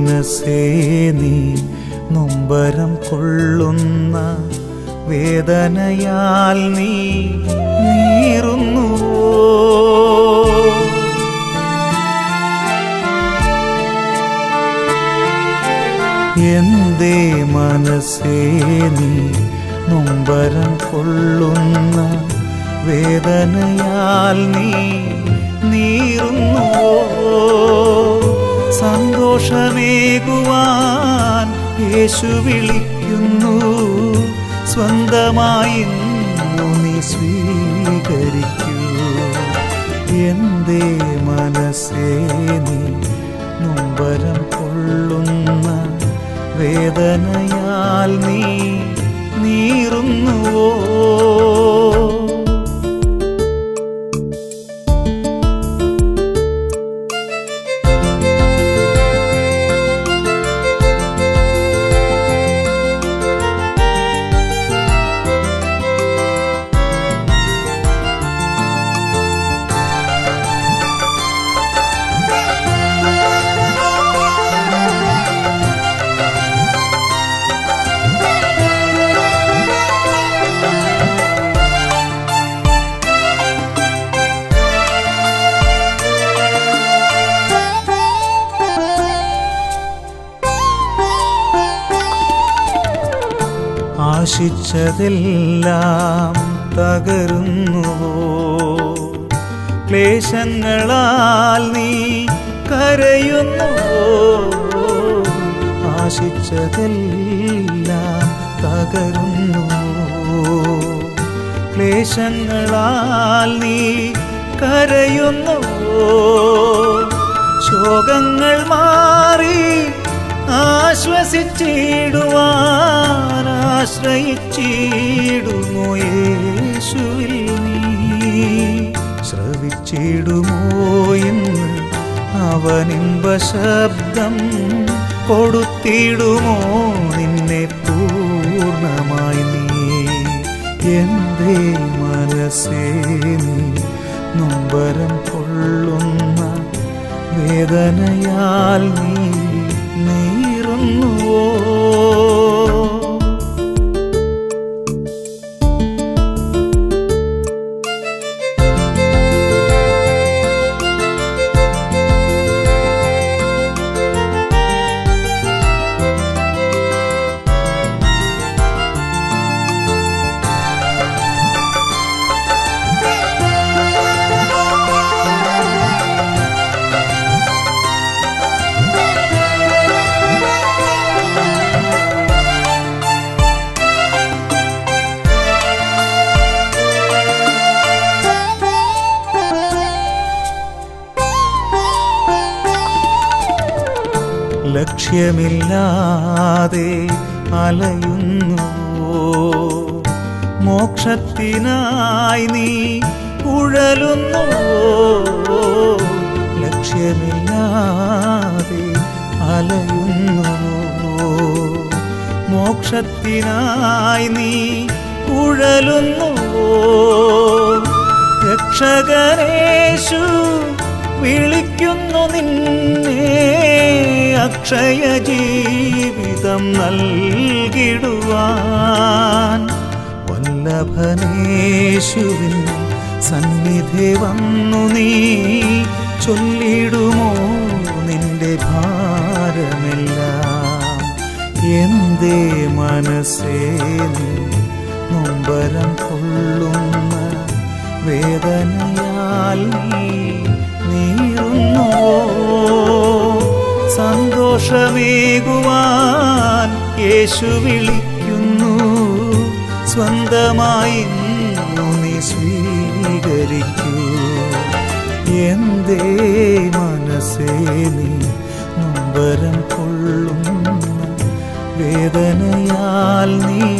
മനസ്സേ നീ നൊമ്പരം കൊള്ളുന്ന വേദനയാൽ നീ നീറുന്നുവോ? എന്തേ മനസ്സേ നീ നൊമ്പരം കൊള്ളുന്ന വേദനയാൽ നീ നീറുന്നുവോ? സന്തോഷമേകുവാൻ യേശു വിളിക്കുന്നു. സ്വന്തമായി നീ സ്വീകരിക്കൂ. എന്തേ മനസ്സേ നീ നൊമ്പരം കൊള്ളുന്ന വേദനയാൽ നീ നീറുന്നുവോ? ആശിച്ചതെല്ലാം തകരുന്നുവോ? ക്ലേശങ്ങളാൽ നീ കരയുന്നുവോ? ആശിച്ചതെല്ലാം തകരുന്നുവോ? ക്ലേശങ്ങളാൽ നീ കരയുന്നുവോ? ശോകങ്ങൾ മാറി ആശ്വസിച്ചിടുവാൻ ആശ്രയിച്ചിടുമോ യേശുവിൽ നീ? ശ്രവിച്ചിടുമോ എന്ന് അവനിമ്പ ശബ്ദം കൊടുത്തിടുമോ നിന്നെ പൂർണമായി നീ? എന്തേ മനസ്സേ നീ നൊമ്പരം കൊള്ളുന്ന വേദനയാൽ നീ നീറുന്നുവോ? ലക്ഷ്യമില്ലാതെ അലയുന്നു. മോക്ഷത്തിനായി നീ ഉഴലുന്നുവോ ലക്ഷ്യമില്ലാതെ അലയുന്നു. മോക്ഷത്തിനായി നീ ഉഴലുന്നുവോ രക്ഷകരേശു അക്ഷയ ജീവിതം നൽകിടുവാൻ വല്ലഭനേശുവിൻ സന്നിധി വന്നു നീ ചൊല്ലിടുമോ നിന്റെ ഭാരമെല്ലാം? എന്തേ മനസ്സേ നൊമ്പരം കൊള്ളുന്ന വേദനയാൽ നീ നീറുന്നുവോ സന്തോഷമേകുവാൻ യേശു വിളിക്കുന്നു. സ്വന്തമായി നീ സ്വീകരിക്കൂ. എന്തേ മനസ്സേ നീ നൊമ്പരം കൊള്ളുന്നു. വേദനയാൽ നീ